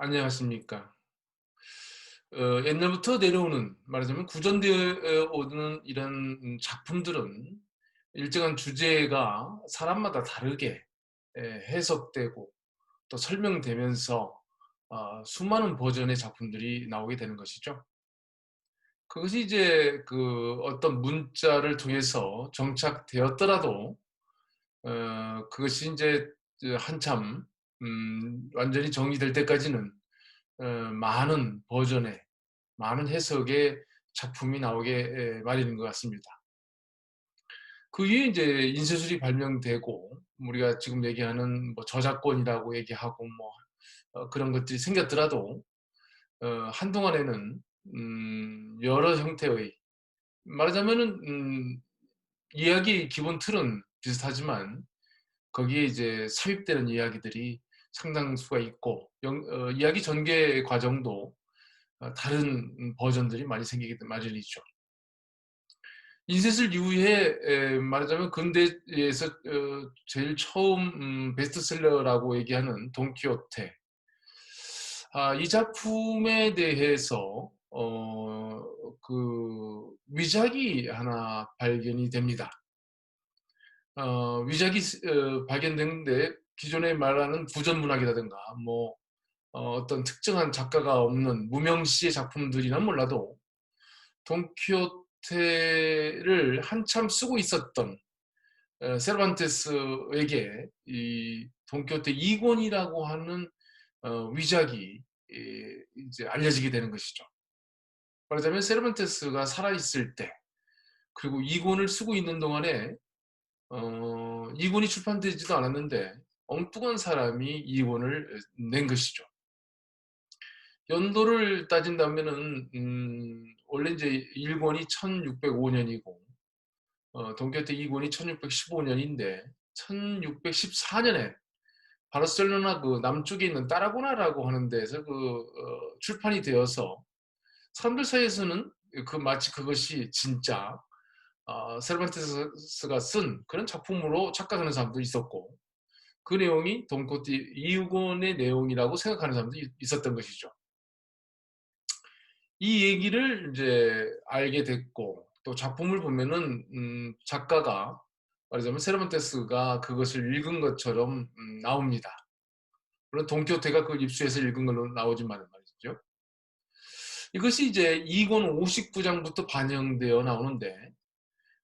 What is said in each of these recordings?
안녕하십니까. 어, 옛날부터 내려오는 말하자면 구전되어 오는 이런 작품들은 일정한 주제가 사람마다 다르게 에, 해석되고 또 설명되면서 어, 수많은 버전의 작품들이 나오게 되는 것이죠. 그것이 이제 그 어떤 문자를 통해서 정착되었더라도 어, 그것이 이제 한참 음, 완전히 정리될 때까지는 어, 많은 버전의 많은 해석의 작품이 나오게 마련인 것 같습니다. 그 이후에 이제 인쇄술이 발명되고 우리가 지금 얘기하는 뭐 저작권이라고 얘기하고 뭐 어, 그런 것들이 생겼더라도 어, 한동안에는 음, 여러 형태의 말하자면은 음, 이야기 기본 틀은 비슷하지만 거기에 이제 삽입되는 이야기들이 상당수가 있고 영, 어, 이야기 전개 과정도 어, 다른 버전들이 많이 생기게 마련이죠. 인쇄술 이후에 에, 말하자면 근대에서 어, 제일 처음 음, 베스트셀러라고 얘기하는 돈키호테 아, 이 작품에 대해서 어, 그 위작이 하나 발견이 됩니다. 어, 위작이 어, 발견되는데 기존에 말하는 구전 문학이라든가 뭐 어, 떤 특정한 작가가 없는 무명시의 작품들이나 몰라도 돈키호테를 한참 쓰고 있었던 어, 세르반테스에게 이 돈키호테 2권이라고 하는 어, 위작이 예, 이제 알려지게 되는 것이죠. 말하자면 세르반테스가 살아있을 때 그리고 2권을 쓰고 있는 동안에 어, 2권이 출판되지도 않았는데 엉뚱한 사람이 2권을 낸 것이죠. 연도를 따진다면은 음, 원래 이제 1권이 1605년이고 어, 동교태 2권이 1615년인데 1614년에 바르셀로나 그 남쪽에 있는 따라고나라고 하는 데서 그 어, 출판이 되어서 사람들 사이에서는 그 마치 그것이 진짜 어, 세르반테스가 쓴 그런 작품으로 착각하는 사람도 있었고 그 내용이 돈코티 이유권의 내용이라고 생각하는 사람도 있었던 것이죠. 이 얘기를 이제 알게 됐고 또 작품을 보면은 음, 작가가 말하자면 세르반테스가 그것을 읽은 것처럼 음, 나옵니다. 물론 돈키호테가 그걸 입수해서 읽은 걸로 나오지만 말이죠. 이것이 이제 2권 59장부터 반영되어 나오는데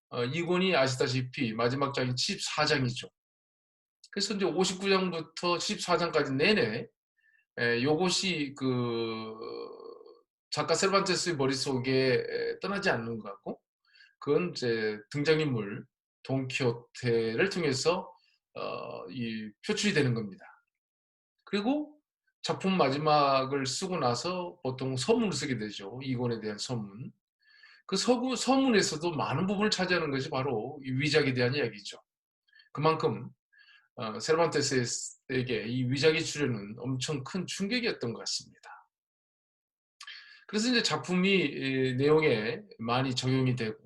어, 2권이 아시다시피 마지막 장이 74장이죠. 그래서 이제 59장부터 14장까지 내내 에, 요것이 그 작가 세르반테스의 머릿속에 떠나지 않는 것 같고 그건 이제 등장인물 돈키호테를 통해서 어, 이 표출이 되는 겁니다. 그리고 작품 마지막을 쓰고 나서 보통 서문을 쓰게 되죠. 이권에 대한 서문. 그 서구, 서문에서도 많은 부분을 차지하는 것이 바로 이 위작에 대한 이야기죠. 그만큼 어, 세르반테스에게 이 위작의 출현은 엄청 큰 충격이었던 것 같습니다. 그래서 이제 작품이 내용에 많이 적용이 되고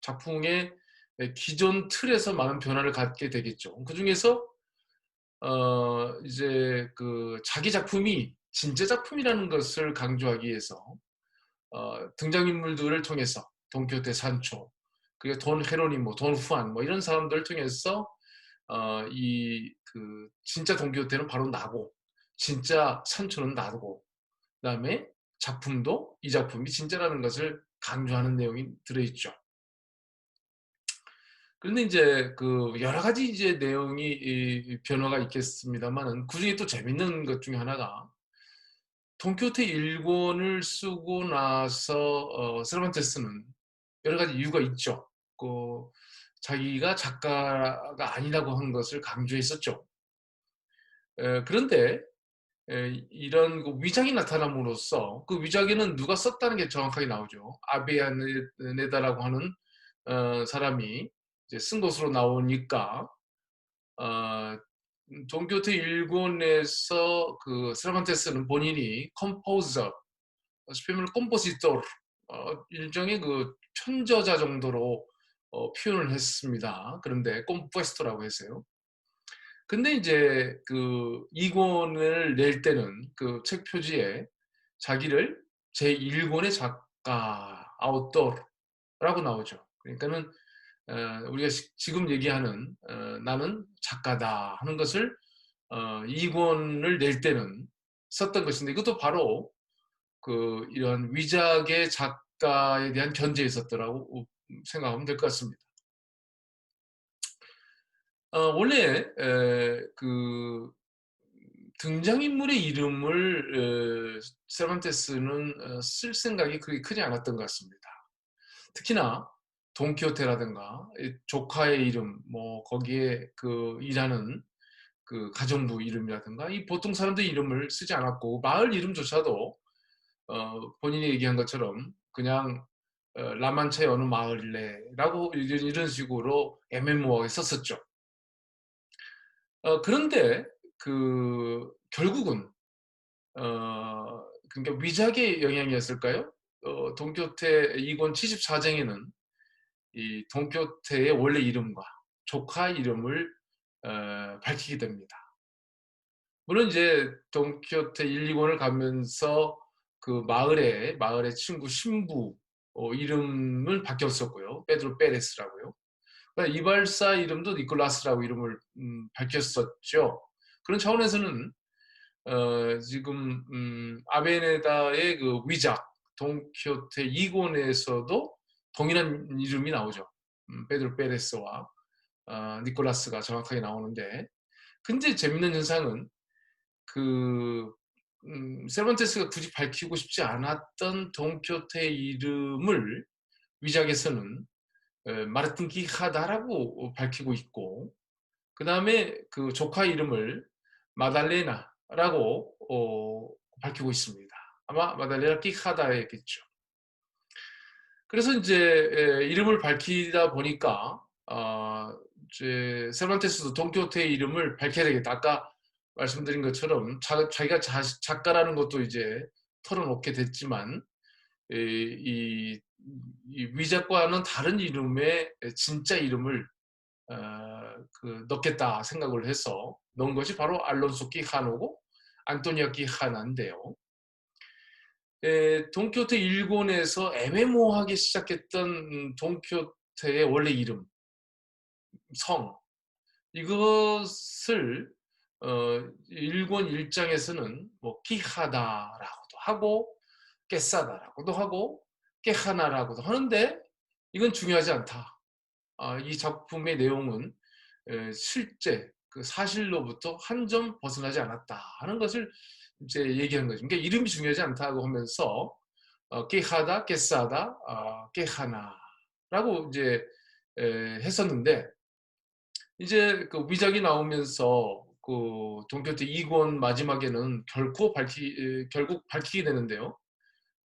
작품의 기존 틀에서 많은 변화를 갖게 되겠죠. 그 중에서 어 이제 그 자기 작품이 진짜 작품이라는 것을 강조하기 위해서 어 등장인물들을 통해서 돈키호테 산초 그리고 돈 헤로니모, 돈 후안 뭐 이런 사람들을 통해서 어, 이 그 진짜 동기호테는 바로 나고 진짜 산초는 나고 그다음에 작품도 이 작품이 진짜라는 것을 강조하는 내용이 들어있죠. 그런데 이제 그 여러 가지 이제 내용이 변화가 있겠습니다만은 그 중에 또 재밌는 것 중에 하나가 돈키호테 1권을 쓰고 나서 어, 세르반테스는 여러 가지 이유가 있죠. 그 자기가 작가가 아니라고 한 것을 강조했었죠. 에, 그런데 에, 이런 그 위작이 나타남으로써 그 위작에는 누가 썼다는 게 정확하게 나오죠. 아베아네다라고 하는 어, 사람이 쓴 것으로 나오니까 어, 동교태 일권에서 그 세르반테스는 본인이 컴포저, 스페인말 컴포지tor, 어, 일종의 그 편저자 정도로 어, 표현을 했습니다. 그런데 꼼푸에스토라고 했어요. 근데 이제 그 이권을 낼 때는 그 책 표지에 자기를 제1권의 작가 아웃도어라고 나오죠. 그러니까는 어, 우리가 시, 지금 얘기하는 어, 나는 작가다 하는 것을 어, 2권을 낼 때는 썼던 것인데 이것도 바로 그 이런 위작의 작가에 대한 견제에 있었더라고 생각하면 될 것 같습니다. 어, 원래 에, 그 등장인물의 이름을 에, 세반테스는 어, 쓸 생각이 그렇게 크지 않았던 것 같습니다. 특히나 돈키호테라든가 조카의 이름, 뭐 거기에 그 일하는 그 가정부 이름이라든가 이 보통 사람들 이름을 쓰지 않았고 마을 이름조차도 어, 본인이 얘기한 것처럼 그냥 어, 라만차의 어느 마을래라고 이런, 식으로 애매모호하게 썼었죠. 어, 그런데 그 결국은 어, 그러니까 위작의 영향이었을까요? 어, 동교태 이권 74장에는 이 동교태의 원래 이름과 조카 이름을 어, 밝히게 됩니다. 물론 이제 동교태 1, 2권을 가면서 그 마을의 마을의 친구 신부 어, 이름을 바뀌었었고요. 페드로 페레스라고요. 이발사 이름도 니콜라스라고 이름을 음, 밝혔었죠. 그런 차원에서는 어, 지금 음, 아베네다의 그 위작 동키호테 2권에서도 동일한 이름이 나오죠. 음, 페드로 페레스와 어, 니콜라스가 정확하게 나오는데 근데 재밌는 현상은 그 음, 세반테스가 굳이 밝히고 싶지 않았던 동키호테의 이름을 위작에서는 마르틴 기하다라고 밝히고 있고 그 다음에 그 조카 이름을 마달레나라고 어, 밝히고 있습니다. 아마 마달레나 끼하다였겠죠. 그래서 이제 이름을 밝히다 보니까 어, 이제 세반테스도 동키호테의 이름을 밝혀야 되겠다. 아까 말씀드린 것처럼 자, 기가 작가라는 것도 이제 털어놓게 됐지만 이, 이, 이 위작과는 다른 이름의 진짜 이름을 어, 그 넣겠다 생각을 해서 넣은 것이 바로 알론소 끼하노고 안토니아 끼하나인데요. 동키호테 일본에서 애매모호하게 시작했던 동키호테의 원래 이름 성 이것을 어, 일권 일장에서는 뭐 끼하다라고도 하고 깨싸다라고도 하고 깨하나라고도 하는데 이건 중요하지 않다. 아, 이 작품의 내용은 에, 실제 그 사실로부터 한 점 벗어나지 않았다 하는 것을 이제 얘기한 거죠. 그러니까 이름이 중요하지 않다고 하면서 어, 깨하다, 깨싸다, 어, 깨하나라고 이제 에, 했었는데 이제 그 위작이 나오면서 그 동교태 2권 마지막에는 결코 밝히 결국 밝히게 되는데요.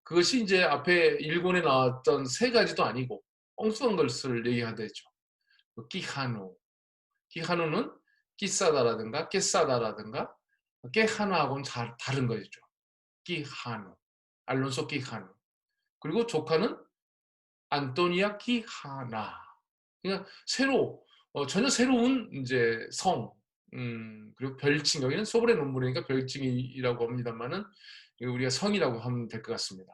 그것이 이제 앞에 1권에 나왔던 세 가지도 아니고 엉뚱한 것을 얘기하되죠. 그 끼하누. 끼하누는 끼싸다라든가 깨싸다라든가 깨하나하고는 다른 거죠. 끼하누. 알론소 끼하누. 그리고 조카는 안토니아 끼하나. 그러니까 새로 어, 전혀 새로운 이제 성 음, 그리고 별칭 여기는 소브레 논문이니까 별칭이라고 합니다만은 우리가 성이라고 하면 될 것 같습니다.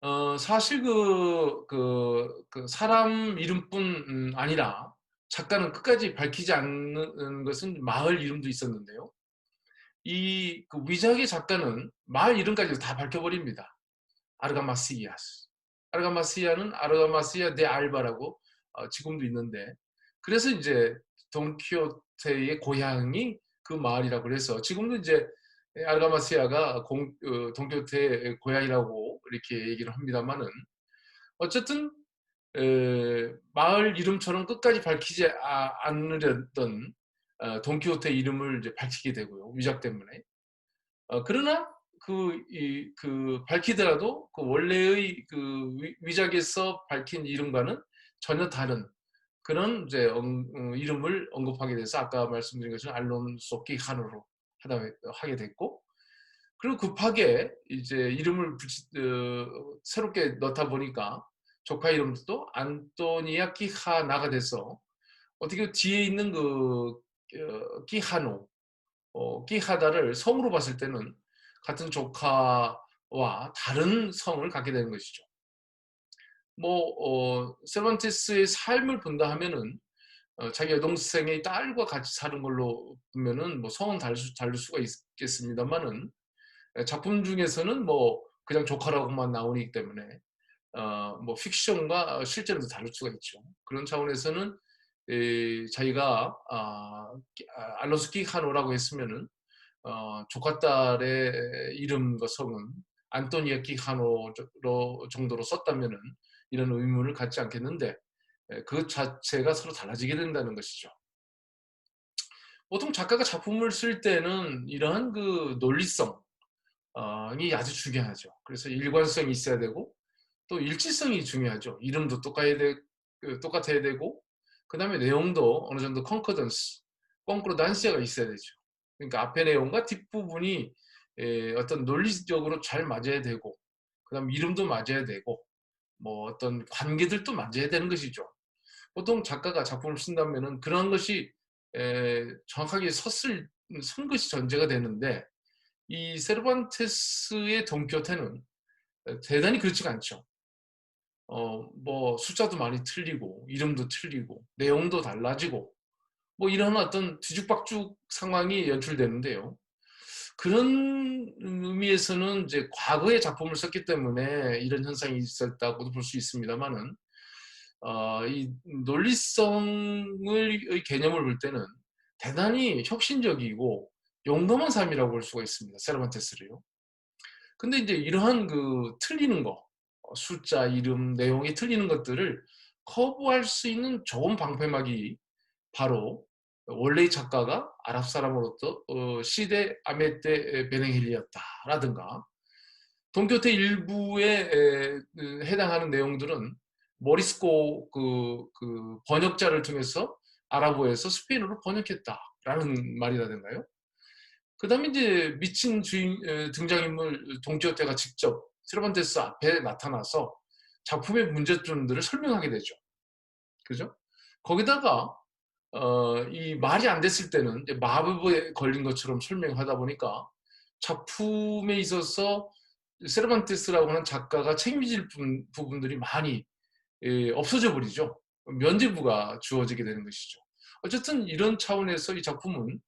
어, 사실 그, 그, 그 사람 이름뿐 음, 아니라 작가는 끝까지 밝히지 않는 것은 마을 이름도 있었는데요. 이 그 위작의 작가는 마을 이름까지 다 밝혀버립니다. 아르가마시아스. 아르가마시아는 아르가마시아 데 알바라고 어, 지금도 있는데 그래서 이제 돈키호테의 고향이 그 마을이라고 그래서 지금도 이제 아르가마시아가 공, 어, 돈키호테의 고향이라고 이렇게 얘기를 합니다만은 어쨌든 에, 마을 이름처럼 끝까지 밝히지 아, 않으려던 어, 돈키호테 이름을 이제 밝히게 되고요 위작 때문에. 어, 그러나 그, 이, 그 밝히더라도 그 원래의 그 위, 작에서 밝힌 이름과는 전혀 다른 그런 이제 엉, 어, 이름을 언급하게 돼서 아까 말씀드린 것처럼 알론소 끼하노로 하다 하게 됐고 그리고 급하게 이제 이름을 붙이, 어, 새롭게 넣다 보니까 조카 이름도 안토니아 끼하나가 돼서 어떻게 뒤에 있는 그 어, 끼하노, 어, 끼하다를 성으로 봤을 때는 같은 조카와 다른 성을 갖게 되는 것이죠. 뭐 어, 세반티스의 삶을 본다 하면은 어, 자기 여동생의 딸과 같이 사는 걸로 보면은 뭐 성은 다를, 수, 다를 수가 있겠습니다만은 작품 중에서는 뭐 그냥 조카라고만 나오기 때문에 어, 뭐 픽션과 실제로도 다를 수가 있죠. 그런 차원에서는 에, 자기가 아, 알로스 키카노라고 했으면은 어, 조카 딸의 이름과 성은 안토니아 키카노 정도로 썼다면은 이런 의문을 갖지 않겠는데 그 자체가 서로 달라지게 된다는 것이죠. 보통 작가가 작품을 쓸 때는 이러한 그 논리성이 아주 중요하죠. 그래서 일관성이 있어야 되고 또 일치성이 중요하죠. 이름도 똑같아야, 되, 그 똑같아야 되고 그 다음에 내용도 어느 정도 컨커던스, 꽁크로단시아가 있어야 되죠. 그러니까 앞에 내용과 뒷부분이 어떤 논리적으로 잘 맞아야 되고 그 다음 이름도 맞아야 되고 뭐 어떤 관계들도 맞아야 되는 것이죠. 보통 작가가 작품을 쓴다면은 그런 것이 정확하게 섰을 선 것이 전제가 되는데 이 세르반테스의 동교태는 대단히 그렇지가 않죠. 어, 뭐 숫자도 많이 틀리고 이름도 틀리고 내용도 달라지고 뭐 이런 어떤 뒤죽박죽 상황이 연출되는데요. 그런 의미에서는 이제 과거의 작품을 썼기 때문에 이런 현상이 있었다고도 볼 수 있습니다만은 어, 이 논리성의 개념을 볼 때는 대단히 혁신적이고 용감한 삶이라고 볼 수가 있습니다. 세르반테스를요. 근데 이제 이러한 그 틀리는 거, 어, 숫자, 이름, 내용이 틀리는 것들을 커버할 수 있는 좋은 방패막이 바로 원래의 작가가 아랍 사람으로부터 어, 시대 아메테 베냉힐리였다라든가 동교태 일부에 에, 그 해당하는 내용들은 모리스코 그, 그 번역자를 통해서 아랍어에서 스페인어로 번역했다라는 말이라든가요. 그 다음에 이제 미친 주인, 등장인물 동키호테가 직접 세르반테스 앞에 나타나서 작품의 문제점들을 설명하게 되죠. 그죠? 거기다가 어, 이 말이 안 됐을 때는 마법에 걸린 것처럼 설명하다 보니까 작품에 있어서 세르반테스라고 하는 작가가 책임질 부분들이 많이 예, 없어져 버리죠. 면제부가 주어지게 되는 것이죠. 어쨌든 이런 차원에서 이 작품은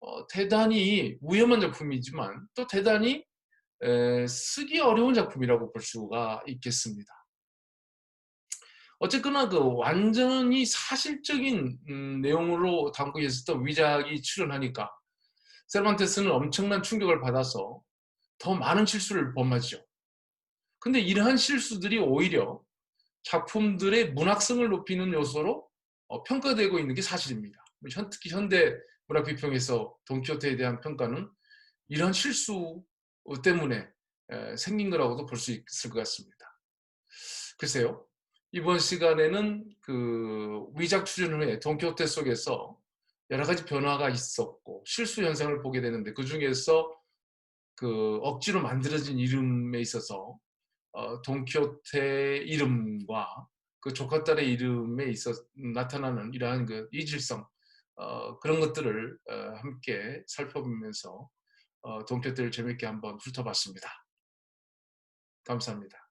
어, 대단히 위험한 작품이지만 또 대단히 에, 쓰기 어려운 작품이라고 볼 수가 있겠습니다. 어쨌거나 그 완전히 사실적인 음, 내용으로 담고 있었던 위작이 출연하니까 세르반테스는 엄청난 충격을 받아서 더 많은 실수를 범하죠. 근데 이러한 실수들이 오히려 작품들의 문학성을 높이는 요소로 어, 평가되고 있는 게 사실입니다. 특히 현대 문학 비평에서 돈키호테에 대한 평가는 이런 실수 때문에 생긴 거라고도 볼 수 있을 것 같습니다. 글쎄요. 이번 시간에는 그 위작 추진 후에 돈키호테 속에서 여러 가지 변화가 있었고 실수 현상을 보게 되는데 그 중에서 그 억지로 만들어진 이름에 있어서 어, 돈키호테 이름과 그 조카딸의 이름에 있어 나타나는 이러한 그 이질성 어, 그런 것들을 어, 함께 살펴보면서 어, 돈키호테를 재밌게 한번 훑어봤습니다. 감사합니다.